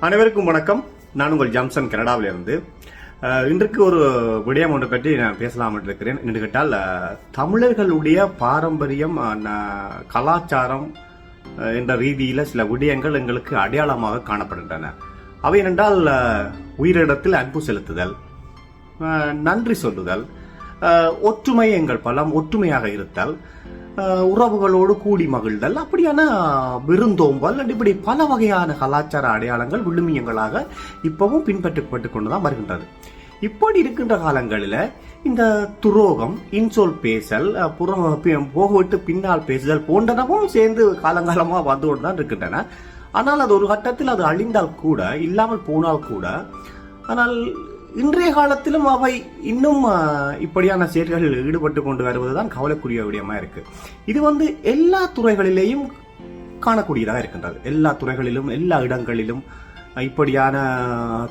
அனைவருக்கும் வணக்கம். நான் உங்கள் ஜாம்சன் கனடாவிலிருந்து. அஹ், இன்றைக்கு ஒரு விடயம் ஒன்று பற்றி நான் பேசலாம் இருக்கிறேன். என்று கேட்டால் தமிழர்களுடைய பாரம்பரியம் கலாச்சாரம் என்ற ரீதியில் சில விடயங்கள் எங்களுக்கு அடையாளமாக காணப்படுகின்றன. அவை என்றால் உயிரிடத்தில் அன்பு செலுத்துதல் நன்றி சொல்லுதல் ஒற்றுமை எங்கள் பலம் ஒற்றுமையாக இருத்தல் உறவுகளோடு கூடி மகிழ்தல் அப்படியான விருந்தோம்பல் இப்படி பல வகையான கலாச்சார அடையாளங்கள் விழுமியங்களாக இப்பவும் பின்பற்றப்பட்டு கொண்டுதான் வருகின்றது. இப்படி இருக்கின்ற காலங்களில் இந்த துரோகம் இன்சொல் பேசல் போகவிட்டு பின்னால் பேசுதல் போன்றனவும் சேர்ந்து காலங்காலமாக வந்து கொண்டு தான் இருக்கின்றன. ஆனால் அது ஒரு கட்டத்தில் அது அழிந்தால் கூட இல்லாமல் போனால் கூட ஆனால் இன்றைய காலத்திலும் அவை இன்னும் இப்படியான செயல்களில் ஈடுபட்டு கொண்டு வருவதுதான் கவலைக்குரிய விடயமா இருக்கு. இது வந்து எல்லா துறைகளிலேயும் காணக்கூடியதாக இருக்கின்றது. எல்லா துறைகளிலும் எல்லா இடங்களிலும் இப்படியான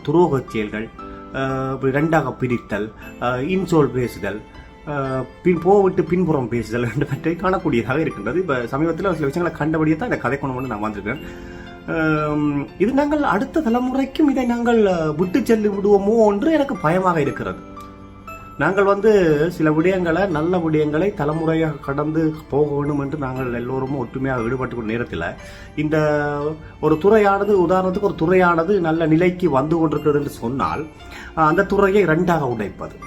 துரோகச் செயல்கள் ரெண்டாக பிரித்தல் இன்சோல் பேசுதல் பின் போவிட்டு பின்புறம் பேசுதல் என்பவற்றை காணக்கூடியதாக இருக்கின்றது. இப்போ சமீபத்தில் சில விஷயங்களை கண்டபடியே தான் இந்த கதை கொண்டு நான் வந்திருக்கேன் இது நாங்கள் அடுத்த தலைமுறைக்கும் இதை நாங்கள் விட்டு செல்லி விடுவோமோ என்று எனக்கு பயமாக இருக்கிறது. நாங்கள் வந்து சில விடயங்களை நல்ல விடயங்களை தலைமுறையாக கடந்து போக வேண்டும் என்று நாங்கள் எல்லோரும் ஒற்றுமையாக ஈடுபட்டு நேரத்தில் இந்த ஒரு துறையானது உதாரணத்துக்கு ஒரு துறையானது நல்ல நிலைக்கு வந்து கொண்டிருக்கிறது என்று சொன்னால் அந்த துறையை ரெண்டாக உடைப்பது.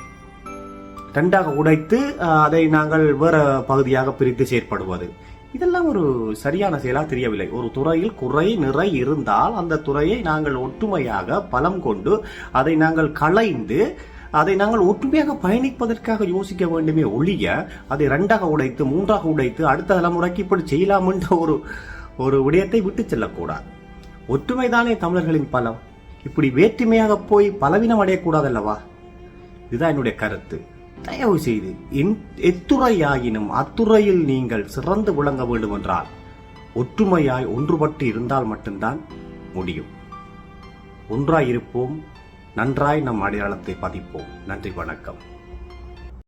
ரெண்டாக உடைத்து அதை நாங்கள் வேறு பகுதியாக பிரித்து செயற்படுவது. இதெல்லாம் ஒரு சரியான செயலா தெரியவில்லை. ஒரு துறையில் குறை நிறை இருந்தால் அந்த துறையை நாங்கள் ஒற்றுமையாக பலம் கொண்டு அதை நாங்கள் களைந்து அதை நாங்கள் ஒற்றுமையாக பயணிப்பதற்காக யோசிக்க வேண்டுமே ஒழிய அதை ரெண்டாக உடைத்து மூன்றாக உடைத்து அடுத்த தலைமுறைக்கு இப்படி செய்யலாம் என்ற ஒரு ஒரு விடயத்தை விட்டு செல்லக்கூடாது. ஒற்றுமைதானே தமிழர்களின் பலம். இப்படி வேற்றுமையாக போய் பலவீனம் அடையக்கூடாதல்லவா இதுதான் என்னுடைய கருத்து. தயவு செய்து என்- எத்துறையாயினும் அத்துறையில் நீங்கள் சிறந்து விளங்க வேண்டும் என்றால் ஒற்றுமையாய் ஒன்றுபட்டு இருந்தால் மட்டும்தான் முடியும். ஒன்றாய் இருப்போம் நன்றாய் நம் அடையாளத்தை பதிப்போம். நன்றி வணக்கம்.